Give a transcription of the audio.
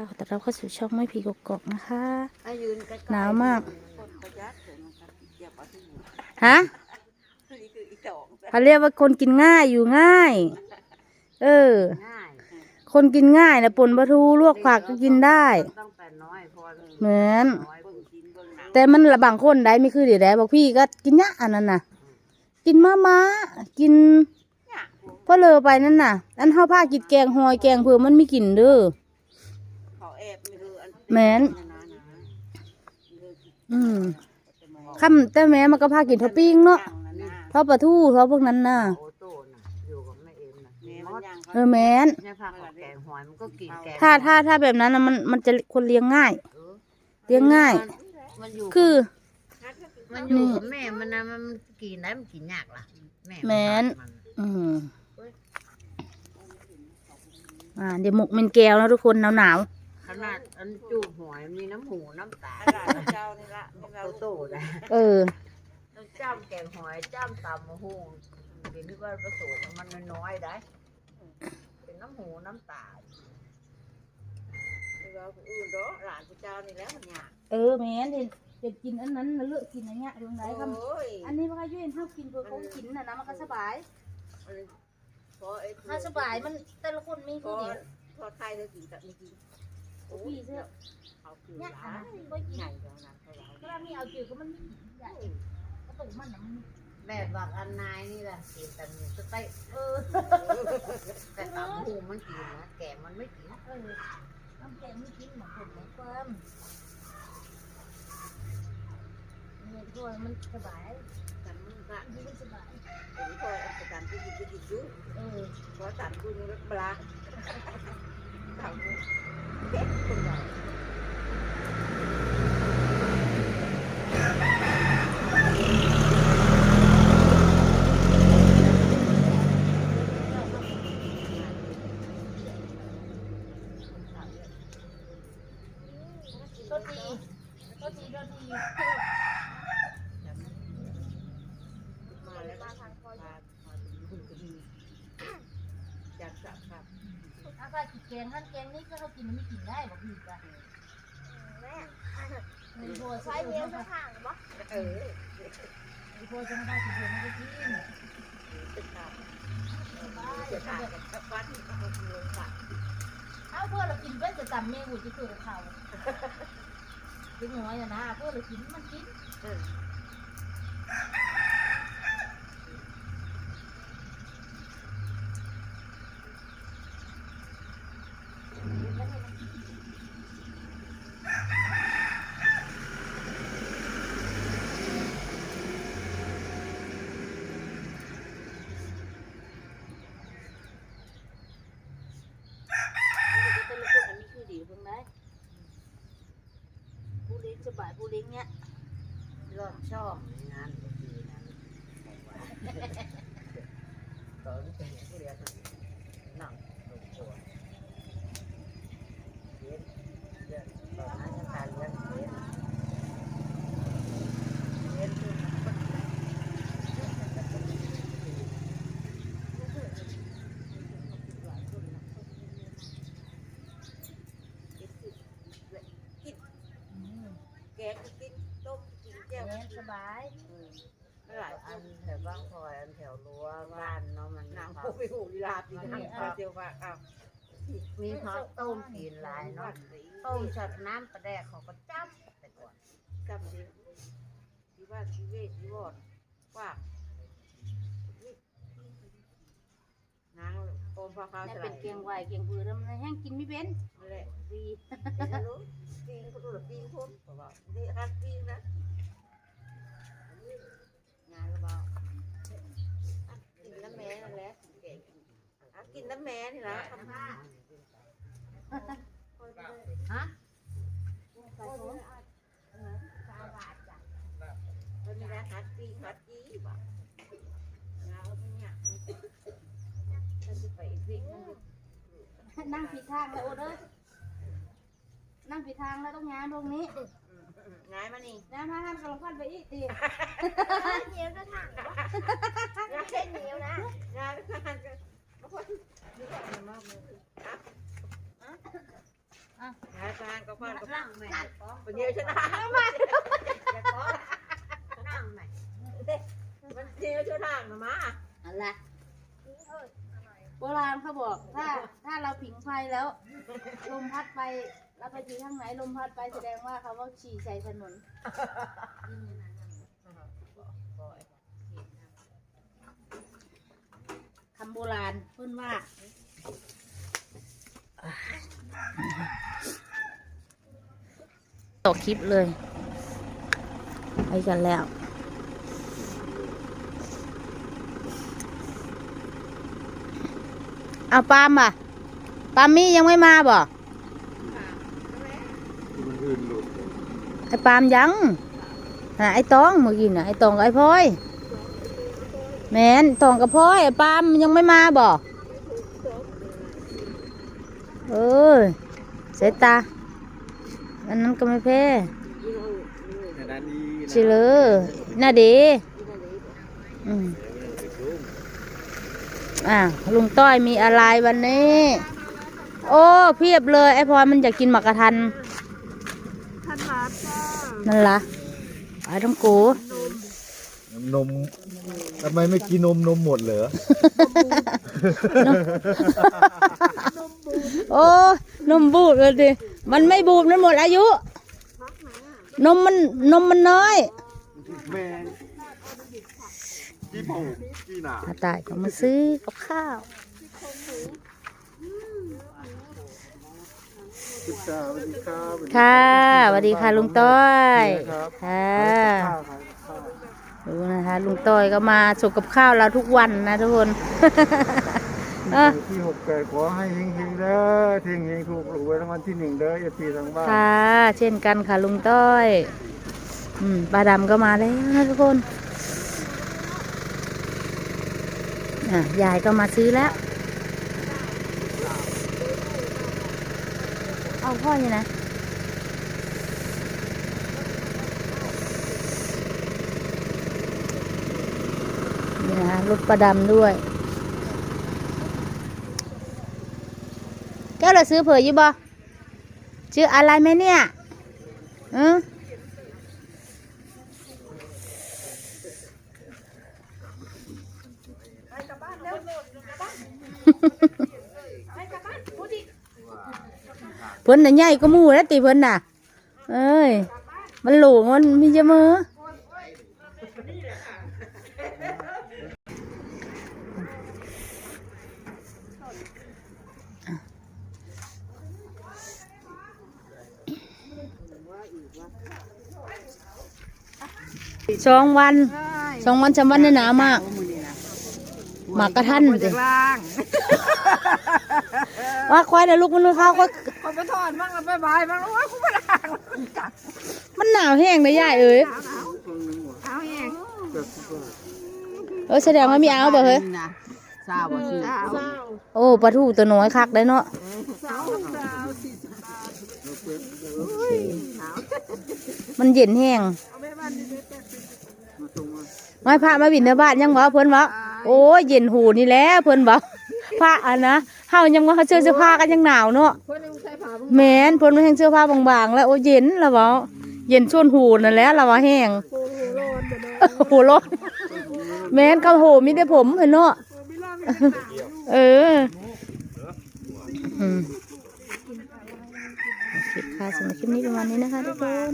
ค่ะขอต้อนรับเข้าสู่ช่องไม่ผีกกอกนะคะอายืนใกล้ๆหนาวมากคนประหยัดเลยนะครับอย่าไปที่นี่ฮะนี่คืออีสองเขาเรียกว่าคนกินง่ายอยู่ง่าย เออง่ายคนกินง่ายนะปนปลาทูลวกผักก็กินได้ต้องแต่น้อยพอเหมือนน้อยเบิ่งกินเบิ่งหนังแต่มันละบางคนได้ไม่คือเดี๋ยวได้บอกพี่ก็กินยะอันนั้นน่ะ กินมะม้ากินเนี่ยเพราะเลอไปนั่นน่ะ อันเฮาผ้ากินแกงหอยแกงเพื่อมันไม่กินเด้อ แม่นนะนะนะเลิกกินอืมคำแต่แม้มันก็พากินทอปปิ้งเนาะตั้งนะนะทอดปลาทูทอดพวกนั้นน่ะโอโต้น่ะอยู่กับแม่เอ็มน่ะแม่มันย่างเออแม้นเนี่ยพาเขาแกงหอยมันก็กินแกงถ้าถ้าถ้าแบบนั้นนะมันมันจะคนเลี้ยงง่ายเออเลี้ยงง่าย มันอยู่คือ มันอยู่กับแม่มันนะมันกินได้มันกินยากล่ะแม่แม่นมันอืมอ่าเดี๋ยวหมกเมนแก้วนะทุกคนหนาวหนาว ขนาดอันจูบหอยมีน้ำหูน้ำตาเจ้านี่ละโตโต้ได้ๆเออ จ้ำแกงหอยจ้ำตำมะฮุ่งเดี๋ยวนี้ว่าผสมมันน้อยๆได้เป็นน้ำหูน้ำตาเราอื่นเด้อหลานพระเจ้านี่แล้วมันยากเออแม่นเห็นเด็กกินอันนั้นนะเลือกกินอันเนี้ยตรงไหนคโอ้ยำอันนี้มันก็ยื่นเท่ากินเพื่อเขากินน่ะนะมันก็สบายพอไอ้ถ้าสบายมันแต่ละคนมีพผู้อเดียวพอไทยเรากินแต่ไม่กิน พี่เสื้อเขากินเนี่ยหลาอันยนั้นไม่กินใหญ่แล้วนะเขาเราถ้ามีเอาจืดก็มันไม่ใหญ่กระตุกมันนะมันแบบบักอันนายนี่แหละกินแต่หมูสเต๊ะเออแต่ตำหูมันกินนะแกมันไม่กินเออน้ำแกงไม่กินเหมือนคนเหมือนความเนี่ยตัวมันสบายแต่มันก็อันนี้มันสบายเห็นพอเอาไปตำไปกินกินยุ่เออเพราะตัดกูนี่ปลาทำเผ็ดคนเรา ตัวดีตัวดีตัวดีมาแล้วมาทางคอยมามาถึงคุณก็ดีอยากสับครับอากาศกินแกงท่านแกงนี่ก็เขากินไม่กินได้บอกพี่กันแม่โบใช้เลี้ยงสถานบ่เออโบจะมาได้กินเลี้ยงไม่ได้กินจะขาดจะขาดกับวัดที่เขาเลี้ยงสัตว์ เอาเพื่อเรากินเพื่อจะจำเมนูจะคือเขากินน้อยนะเพื่อเรากินมันกินเออ เป็นลูกอันนี้คือดีเพิ่งได้ผู้เลี้ยงส บายผู้เลี้ยงเนี้ยรอบชอบงานก็คือนั้นตอนเป็นผู้เรียนนั่งลงตัวเรียนเรียนตอนนั้นจะการเรียนเรียนเรียนคือ แกงก็กินต้มกินแจ่ว เลี้ยงสบาย หลายอันแถว บ้างพลอยอันแถวรั้วบ้านเนาะมันหนังพวกไปหูลีลาปีนังพอเจียวว่าอ้าวมีทอดต้มกินหลายเนาะต้มชัดน้ำปลาแดกเขาก็จับแต่ก่อนจับดีที่ว่าที่เวทที่วอดว่านางโอนพอข้าวนี่สเป็ลานยเกียงไหวเกียงพือแล้วมันแห้งกินไม่เป็นนั่นแหละดีรู้ปีนเขาดูหรือปีนคนเพราะว่านี่ฮักปีนนะงานก็บอกกินน้ำแม่นั่นแหละเก่งกินน้ำแม่นี่นะทำผ้าฮะวันนี้นะ ฮักปีฮักจีบ่งานไม่เนี่ยฉันจะไปวิ่งนั่งนั่งผิดทางแล้วโอ้เด้อนั่งผิดทางแล้วต้องงานตรงนี้งายมานี่แล้วถ้าท่านกำลังพันไปอีกดีเหนียวจะถังงายเส้นเหนียวนะงายก็งานก็บางคนนี่ก็มากเลยยายทานก็ฟันก็นั่งใหม่คนเดียวชนะมาอย่าขอนั่งใหม่ มันเดียวชนะมามาอะไรโบราณเขาบอกถ้าถ้าเราผิงไฟแล้ว ลมพัดไปเราไปอยู่ทางไหนลมพัดไปแสดงว่าเขาว่าฉี่ใส่ถนนคำโบราณเพื่นว่าตกคลิปเลย ไปกันแล้ว เอาปาล์มอะปาล์มมี่ยังไม่มาบ่มันอื่นหลุดไอ้ปาล์มยังหาไอ้ตองเมื่อกี้น่ะไอ้ตองกับไอ้พลอยแมนตองกับพลอยไอ้ปาล์มยังไม่มาบ่เอ้ยเสยตาอันนั้นก็ไม่แพ้ขนาดนี้นะชิเลยน่าดีอืม อะลุงต้อยมีอะไรวันนี้ โอ้เพียบเลยไอ้พลอยมันอยากกินหมักกะทันท่านมาจ้านั่นละไอ้ต้องกูนมทำไมไม่กินนมนมหมดเหรอ โอ้นมบูดเลยดิมันไม่บูดมันหมดอายุ นมมันนมมันน้อยแม่ กี่โมงกี่หนาอาตายก็มาซื้อกับข้าวคุณตาสวัสดีครับค่ะสวัสดีค่ะลุงต้อยครับค่ะข้าวครับข้าวดูนะคะลุงต้อยก็มาสุกกับข้าวเราทุกวันนะทุกคนเออที่หกแปดขอให้เฮงๆเด้อเฮงเฮงถูกหวยรางวัลที่หนึ่งเด้อเอฟซีทางบ้านค่ะ เช่นกันค่ะลุงต้อย อืมปลาดำก็มาแล้วนะทุกคนอะ ยายก็มาซื้อแล้ว เอาพ่อนี่นะนี่นะรถประดำด้วย แก้วเราซื้อเผื่อยู่บ่ชื่ออะไรไหมเนี่ยเออ เพิ่นน่ะใหญ่ก็มู่แล้วติเพิ่นน่ะ เอ้ย มันหลงมันมีจะมือสองวันสองวันสามวันเนี่ยหนาวมากหมากกระทันสิล่าง ว่าควายเดี๋ยวลูกมันนู้นเขาก็คนไปถอนมั่งแล้วไปบายมั่งโอ้ยคุณไปล่างมันหนาวแห้งเลยยายเอ้ยเอาเองเออแสดงว่ามีเอาบ่เฮ้ยสาวบ่ชื่อโอ้ปลาทูตัวน้อยคักได้เนาะสาวสาวสี่สิบมันเย็นแห้งเอาแม่บ้านนี่แปดสิบไม่พระมาบินเทบาทยังบ่เพิ่นบ่โอ้ยเย็นหูนี่แหละเพิ่นบ่พระอะนะ เฮายังว่าเขาเสื้อเสื้อผ้ากันยังหนาวเนาะคนนึงใส่ผ้าบุ้งแม่นเพิ่นมาแห้งเสื้อผ้าบางๆ แล้วโอ้เย็นแล้วบ่เย็นชวนหูนั่นแหละแล้วว่าแห้งโอ้โหร้อนเด้อโอ้โหร้อนแม่นเขาโหมีแต่ผมเพิ่นเนาะไม่ร้อนไม่หนาวเอออืมโอเคค่ะสำหรับคลิปนี้ประมาณนี้นะคะทุกคน